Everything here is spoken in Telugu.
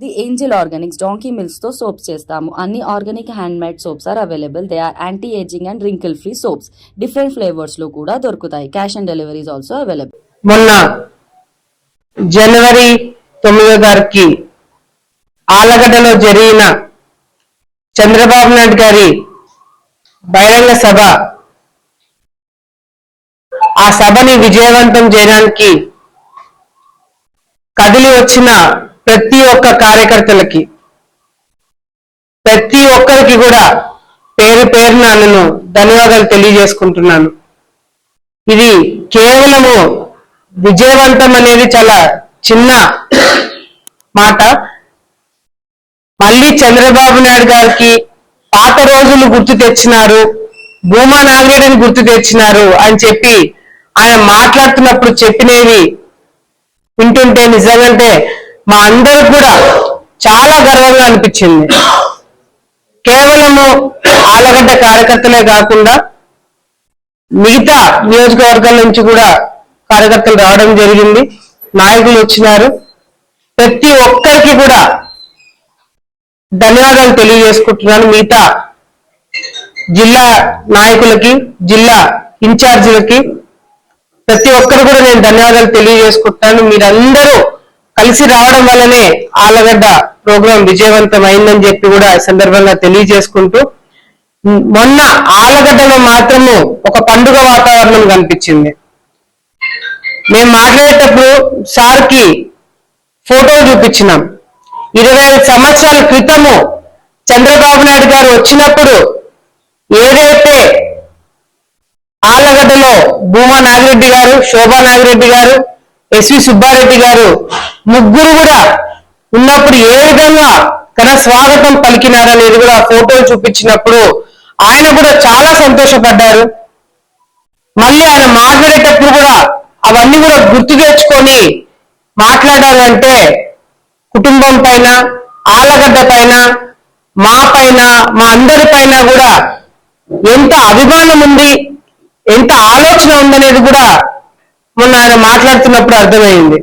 ది ఏంజిల్ ఆర్గానిక్స్ డాంకీ మిల్స్తో సోప్స్ చేస్తాము. అన్ని organic hand made soaps are available. They are anti aging and wrinkle free soaps. Different ఫ్లేవర్స్లో కూడా దొరుకుతాయి. Cash on deliveries also available. మొన్న జనవరి తొమ్మిదో తారీఖుకి ఆలగడ్డలో జరిగిన చంద్రబాబు నాయుడు గారి బహిరంగ సభ. ఆ సభని విజయవంతం చేయడానికి కదిలి వచ్చిన ప్రతి ఒక్క కార్యకర్తలకి ప్రతి ఒక్కరికి కూడా పేరు పేరున నేను ధన్యవాదాలు తెలియజేసుకుంటున్నాను. ఇది కేవలము విజయవంతం అనేది చాలా చిన్న మాట. మళ్ళీ చంద్రబాబు నాయుడు గారికి పాత రోజులు గుర్తు తెచ్చినారు భూమా నాగిరెడ్డిని గుర్తు తెచ్చినారు అని చెప్పి ఆయన మాట్లాడుతున్నప్పుడు చెప్పినవి వింటుంటే నిజంగంటే మా అందరికి కూడా చాలా గర్వంగా అనిపించింది. కేవలము ఆలగడ్డ కార్యకర్తలే కాకుండా మిగతా నియోజకవర్గాల నుంచి కూడా కార్యకర్తలు రావడం జరిగింది. నాయకులు వచ్చినారు. ప్రతి ఒక్కరికి కూడా ధన్యవాదాలు తెలియజేసుకుంటున్నాను. మిగతా జిల్లా నాయకులకి జిల్లా ఇన్ఛార్జీలకి ప్రతి ఒక్కరు కూడా నేను ధన్యవాదాలు తెలియజేసుకుంటున్నాను. మీరందరూ కలిసి రావడం వల్లనే ఆలగడ్డ ప్రోగ్రాం విజయవంతం అయిందని చెప్పి కూడా సందర్భంగా తెలియజేసుకుంటూ మొన్న ఆలగడ్డలో మాత్రము ఒక పండుగ వాతావరణం కనిపించింది. మేము మాట్లాడేటప్పుడు సార్కి ఫోటో చూపించినాం. ఇరవై ఐదు సంవత్సరాల క్రితము చంద్రబాబు నాయుడు గారు వచ్చినప్పుడు ఏదైతే ఆలగడ్డలో భూమా నాగిరెడ్డి గారు శోభా నాగిరెడ్డి గారు ఎస్వి సుబ్బారెడ్డి గారు ముగ్గురు కూడా ఉన్నప్పుడు ఏ విధంగా తన స్వాగతం పలికినారనేది కూడా ఫోటోలు చూపించినప్పుడు ఆయన కూడా చాలా సంతోషపడ్డారు. మళ్ళీ ఆయన మాట్లాడేటప్పుడు కూడా అవన్నీ కూడా గుర్తు తెచ్చుకొని మాట్లాడాలంటే కుటుంబం పైన ఆలగడ్డ పైన మా పైన మా అందరి పైన కూడా ఎంత అభిమానం ఉంది ఎంత ఆలోచన ఉందనేది కూడా మొన్న ఆయన మాట్లాడుతున్నప్పుడు అర్థమైంది.